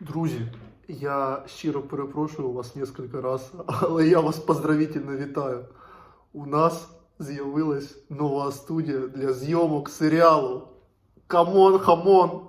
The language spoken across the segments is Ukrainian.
Друзі, я щиро перепрошую у вас несколько раз, але я вас поздравительно вітаю. У нас з'явилась нова студія для зйомок серіалу. Камон, хамон!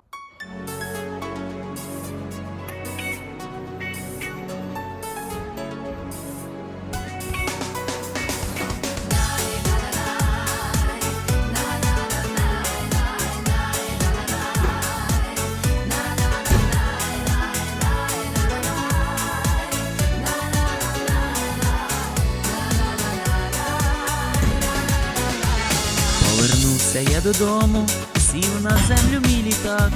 Повернувся я додому, сів на землю мій літак,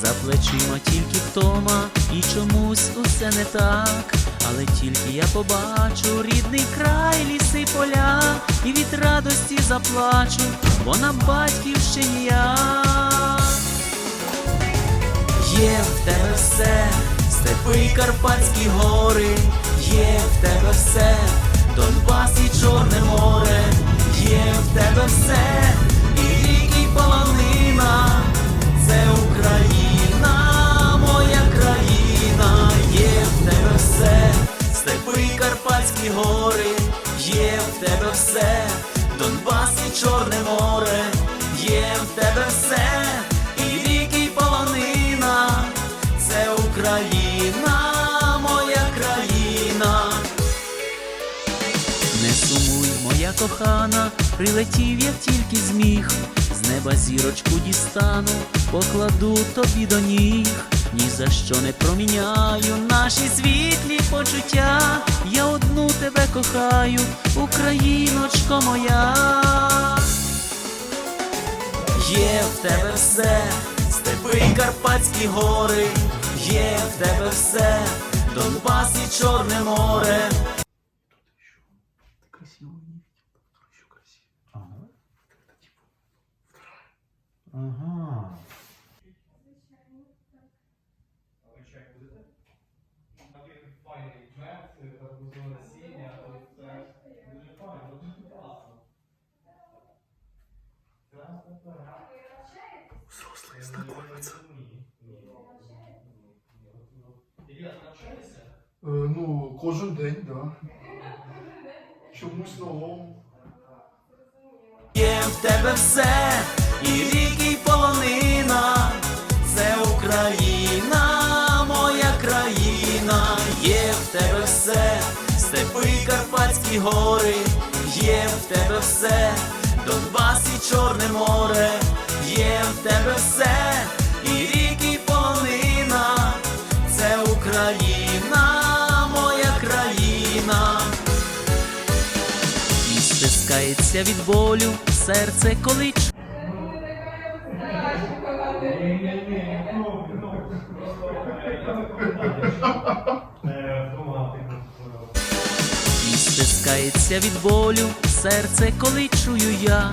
за плечима тільки втома, і чомусь усе не так. Але тільки я побачу рідний край, ліси, поля, і від радості заплачу, бо на батьківщині я. Є в тебе все, степи Карпатські гори, в тебе все, Донбас і Чорне море, є в тебе все, і ріки, і полонина, це Україна, моя країна. Не сумуй, моя кохана, прилетів, як тільки зміг. З неба зірочку дістану, покладу тобі до ніг. Ні за що не проміняю наші світлі почуття. Я тебе кохаю, Україночко моя. Є в тебе все, степи й Карпатські гори, є в тебе все, Донбас і Чорне море. Ты красивый, не Взрослые знакомятся. Е, ну, кожен день, да. Чомусь новому. Є в тебе все, і ріки, і полонина, це Україна, моя країна, є в тебе все, степи Карпатські гори, є в тебе все, Донбас і Чорне море, є в тебе все, і ріки, і полонина, це Україна, моя країна. І стискається від болю серце, коли І стискається від болю серце, коли чую я,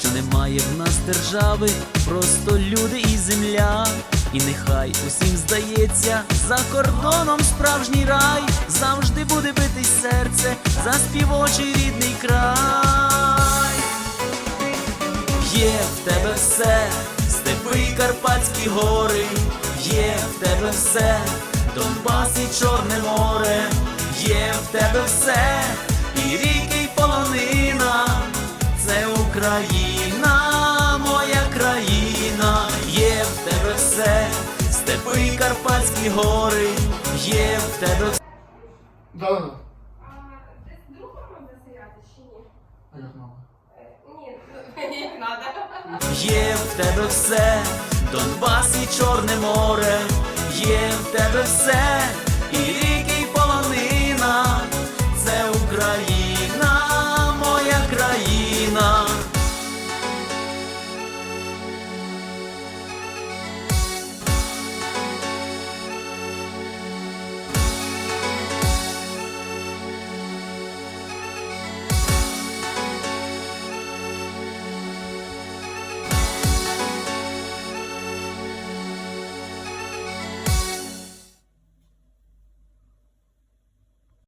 що немає в нас держави, просто люди і земля. І нехай усім здається, за кордоном справжній рай завжди буде битись серце за співочий рідний край. Є в тебе все, степи й Карпатські гори, є в тебе все, Донбас і Чорне море, є в тебе все, й Карпатські гори, є в тебе все. Да, да, да. А десь друга можна стояти чи ні? А як мама? Ні, надо. Є в тебе все, Донбас і Чорне море, є в тебе все, і